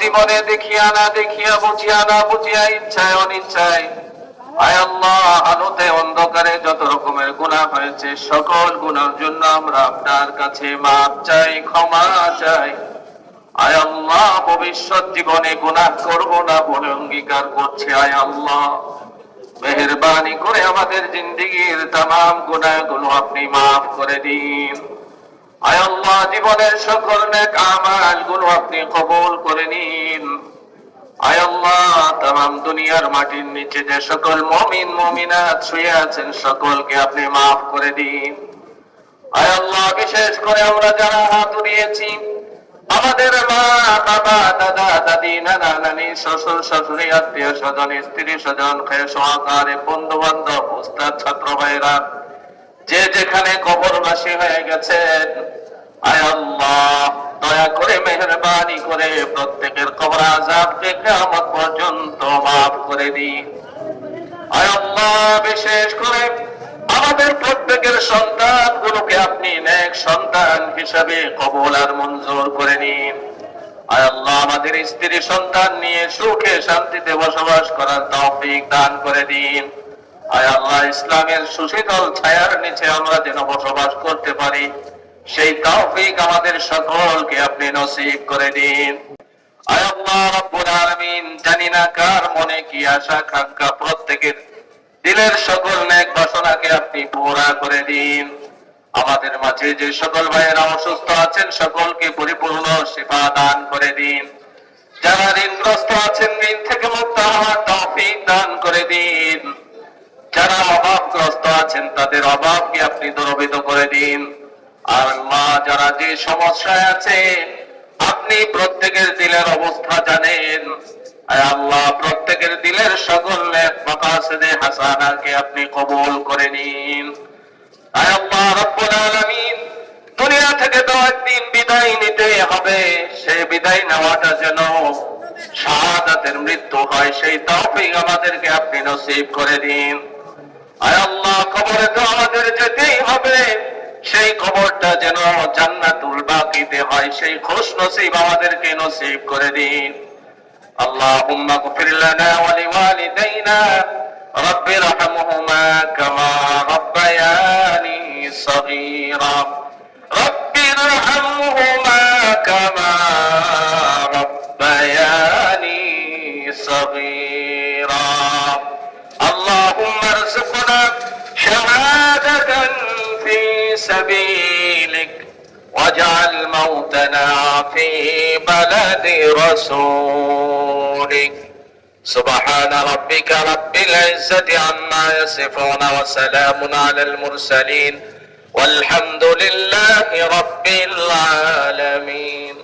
জীবনে দেখিয়া না দেখিয়া, বুঝিয়া না বুঝিয়া, ইচ্ছায় অনিচ্ছায়। আয় আল্লাহ আলোতে অন্ধকারে যত রকমের গুনাহ হয়েছে, সকল গুনার জন্য আমরা আপনার কাছে মাপ চাই, ক্ষমা চাই। আয় আল্লাহ, ভবিষ্যৎ জীবনে গুনাহ করব না, বলে অঙ্গীকার করছে আয় আল্লাহ। মেহরবানি করে আমাদের জিন্দিগির তাম গুনাহগুলো আপনি মাফ করে দিন। আয় আল্লাহ, জীবনের সকল নেক আমালগুলো আপনি কবুল করে নিন। আয় আল্লাহ, তাম দুনিয়ার মাটির নিচে যে সকল মমিন, মমিনাত শুয়ে আছেন, সকলকে আপনি মাফ করে দিন। আয় আল্লাহ, বিশেষ করে আমরা যারা হাত উড়িয়েছি, আমাদের মা, বাবা, দাদা, দাদি, নানা, নানি, শ্বশুর আত্মীয় স্বজন, স্ত্রী স্বজন সহকারে বন্ধু বান্ধব ছাত্র ভাইরা যে যেখানে কবরবাসী হয়ে গেছেন দয়া করে মেহরবানি করে প্রত্যেকের কবর আজাবকে কিয়ামত পর্যন্ত মাফ করে দিন। আল্লাহ, বিশেষ করে আমাদের প্রত্যেকের সন্তান গুলোকে আপনি নেক সন্তান হিসাবে কবল আর মঞ্জুর করে নিন। আয় আল্লাহ, আমাদের স্ত্রী সন্তান নিয়ে সুখে শান্তিতে বসবাস করার তৌফিক দান করে দিন। আয় আল্লাহ, ইসলামের সুশীতল ছায়ার নিচে আমরা যেন বসবাস করতে পারি। সেই তৌফিক আমাদের সকলকে আপনি নসিব করে দিন। আল্লাহ রাব্বুল আলামিন, জানি না কার মনে কি আশা আকাঙ্ক্ষা প্রত্যেকের দিলের সকল নেক বাসনাকে আপনি পুরা করে দিন। আমাদের মাঝে যে সকল ভাইয়েরা অসুস্থ আছেন, সকলকে পরিপূর্ণ সেবা দান করে দিন। যারা ঋণগ্রস্ত আছেন, ঋণ থেকে মুক্ত হওয়ার তৌফিক দান করে দিন। যারা অভাবগ্রস্ত আছেন, তাদের অভাবকে আপনি দূরবিত করে দিন। আর মা যারা যে সমস্যায় আছে, আপনি প্রত্যেকের দিলের অবস্থা জানেন। আল্লাহ, প্রত্যেকের দিলের সকল নেক হাসানাকে আপনি কবুল করে নিন। আল্লাহ, রাব্বুল আলামিন, দুনিয়া থেকে তো একদিন বিদায় নিতে হবে। সেই বিদায় নেওয়াটা যেন শাহাদাতের মৃত্যু হয়, সেই তৌফিক আমাদেরকে আপনি নসিব করে দিন। আয় আল্লাহ, কবরে তো আমাদের যেতেই হবে। সেই খবরটা যেন জান্নাতুল বাকিতে হয় সেই খুশ নসিব আমাদেরকে নসিব করে দিন اللهم اغفر لنا ولوالدينا رب ارحمهما كما ربياني صغيرا رب ارحمهما كما ربياني صغيرا اللهم ارزقنا شهادة في سبيلك واجعل موتنا في بلد رسولك. سبحان ربك رب العزة عما يصفون وسلام على المرسلين والحمد لله رب العالمين.